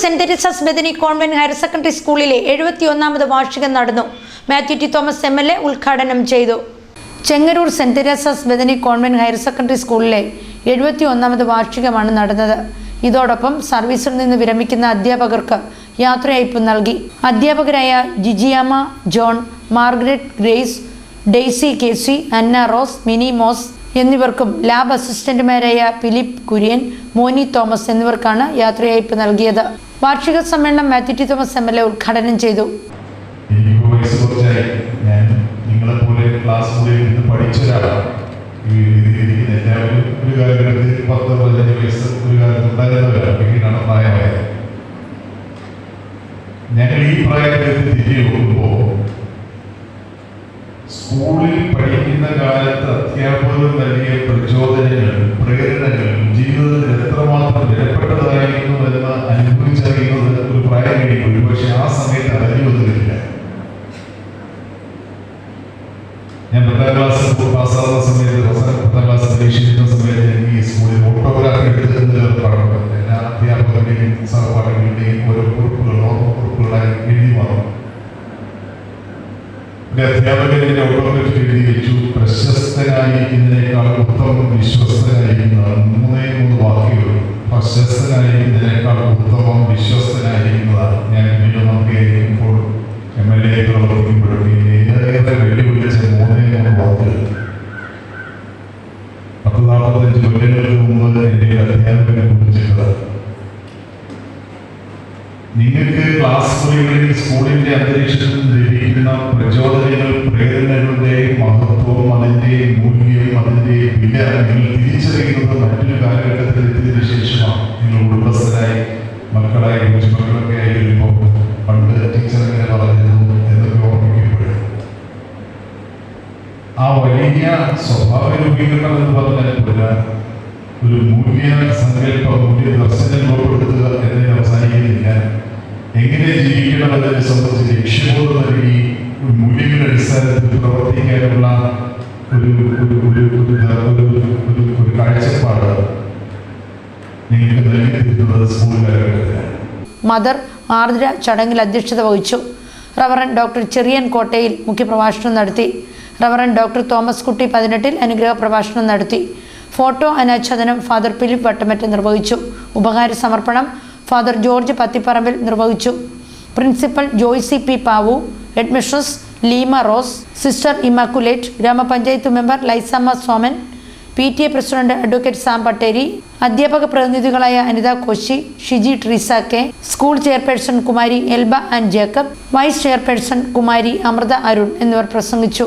Saint Teresa's Bethany convent higher secondary സ്കൂളിലെ എഴുപത്തിയൊന്നാമത് വാർഷികം നടന്നു. Mathew T Thomas M L A ഉദ്ഘാടനം ചെയ്തു. Chengaroor Saint Teresa's Bethany convent higher secondary സ്കൂളിലെ എഴുപത്തി ഒന്നാമത് വാർഷികമാണ് നടന്നത്. ഇതോടൊപ്പം സർവീസിൽ നിന്ന് വിരമിക്കുന്ന അധ്യാപകർക്ക് യാത്രയയപ്പ് നൽകി. അധ്യാപകരായ ജിജിയാമ ജോൺ മാർഗ്രറ്റ് ഗ്രേസ് ഡെയ്സി കെ സി അന്ന റോസ് മിനി മോസ് എന്നിവർക്കും ലാബ് അസിസ്റ്റന്റുമാരായ ഫിലിപ്പ് കുര്യൻ മോനി തോമസ് എന്നിവർക്കാണ് യാത്രയയപ്പ് നൽകിയത്. വാർഷിക സമ്മേളനം Mathew T Thomas M L A ഉദ്ഘാടനം ചെയ്തു. ഞങ്ങൾ ഈ പ്രായത്തിൽ തിരികെ നിങ്ങളെപ്പോലെ ക്ലാസ് മുറിയിൽ നിന്ന് പഠിച്ച ഒരാളാണ് ഈ രീതിയിൽ എല്ലാവരും ഒരു കാലഘട്ടത്തിൽ പത്ത് പതിനഞ്ച് വയസ്സ് ഒരു കാലത്ത് ഉണ്ടായിരുന്നവരാണ് പിന്നീടാണ് പ്രായമായത് ഞങ്ങൾ ഈ പ്രായത്തിൽ തിരികെ നോക്കുമ്പോൾ സ്കൂളിൽ പഠിക്കുന്ന കാലത്ത് അധ്യാപകർ നൽകിയ പ്രചോദനങ്ങൾ എഴുതി വെച്ചു പ്രശസ്തനായി ഇതിനേക്കാൾ ഉത്തമം വിശ്വസ്തനായിരിക്കുന്നതാണ് മൂന്നേ മൂന്ന് വാക്കുകൾ പ്രശസ്തനായിരിക്കുന്നതിനേക്കാൾ ഉത്തമം വിശ്വസ്തനായിരിക്കുന്നതാണ് ഞാൻ മന്ത്രിയായിരിക്കുമ്പോൾ എം എൽ എ പ്രവർത്തിക്കുമ്പോഴും ഏറെ വെല്ലുവിളിച്ച മൂന്നേ മൂന്ന് വാക്കുകൾ പത്ത് നാൽപ്പത്തഞ്ച് കൊല്ലങ്ങൾക്ക് മുമ്പ് എന്റെ അധ്യാപകനെ കുറിച്ചിട്ടുള്ളത്. നിങ്ങൾക്ക് ക്ലാസ് മുറികളിൽ സ്കൂളിന്റെ അന്തരീക്ഷത്തിൽ ലഭിക്കുന്ന വില നിങ്ങൾ തിരിച്ചറിയുന്നത് മറ്റൊരു കാലഘട്ടത്തിൽ എത്തിയതിനു ശേഷമാണ് നിങ്ങൾ ഉടമസ്ഥരായി മക്കളായി കൊച്ചുമക്കളൊക്കെ ആയി വരുമ്പോൾ പണ്ട് ടീച്ചർ എങ്ങനെ പറഞ്ഞിരുന്നു എന്നൊക്കെ ഓർമ്മിക്കുമ്പോൾ ആ വലിയ സ്വഭാവ രൂപീകരണം എന്ന് പറഞ്ഞാൽ പോലെ ഒരു മൂല്യ സങ്കല്പ മൂല്യ ദർശനം രൂപപ്പെടുത്തുക എന്നതിന് അവസാനിക്കുന്നില്ല. എങ്ങനെ ജീവിക്കണം എന്നതിനെ സംബന്ധിച്ച് ലക്ഷ്യബോധം നൽകി മൂല്യങ്ങളുടെ അടിസ്ഥാനത്തിൽ പ്രവർത്തിക്കാനുള്ള ഒരു ഒരു ഒരു ഒരു ഒരു മദർ ആർദ്ര ചടങ്ങിൽ അധ്യക്ഷത വഹിച്ചു. റവറൻ ഡോക്ടർ ചെറിയൻ കോട്ടയിൽ മുഖ്യപ്രഭാഷണം നടത്തി. റവറൻ ഡോക്ടർ തോമസ് കുട്ടി പതിനെട്ടിൽ അനുഗ്രഹ പ്രഭാഷണം നടത്തി. ഫോട്ടോ അനാച്ഛാദനം ഫാദർ ഫിലിപ്പ് വട്ടമറ്റ് നിർവഹിച്ചു. ഉപകാര സമർപ്പണം ഫാദർ ജോർജ് പത്തിപ്പറമ്പിൽ നിർവഹിച്ചു. Principal Joycy P Pavu headmistress Leema Rose sister Immaculate ഗ്രാമപഞ്ചായത്ത് member Lysamma Soman P T A president advocate Sam Patteri അധ്യാപക പ്രതിനിധികളായ Anitha Koshy Shiji Treesa K school chairperson Kumari Elba and Jacob vice chairperson Kumari Amritha Arun എന്നിവർ പ്രസംഗിച്ചു.